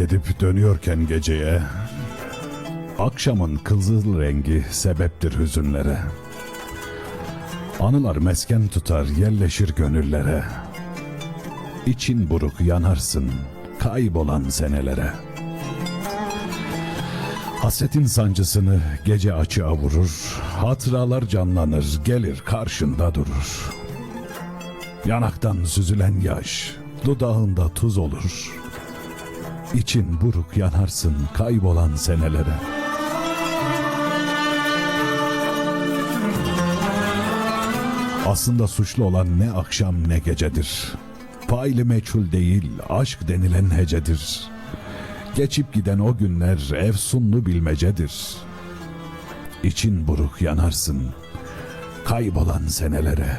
edip dönüyorken geceye Akşamın kızıl rengi sebeptir hüzünlere. Anılar mesken tutar yerleşir gönüllere. İçin buruk yanarsın kaybolan senelere. Hasretin sancısını gece açığa vurur Hatıralar canlanır gelir karşında durur. Yanaktan süzülen yaş dudağında tuz olur İçin buruk yanarsın kaybolan senelere. Aslında suçlu olan ne akşam ne gecedir. Faili meçhul değil, aşk denilen hecedir. Geçip giden o günler efsunlu bilmecedir. İçin buruk yanarsın, kaybolan senelere.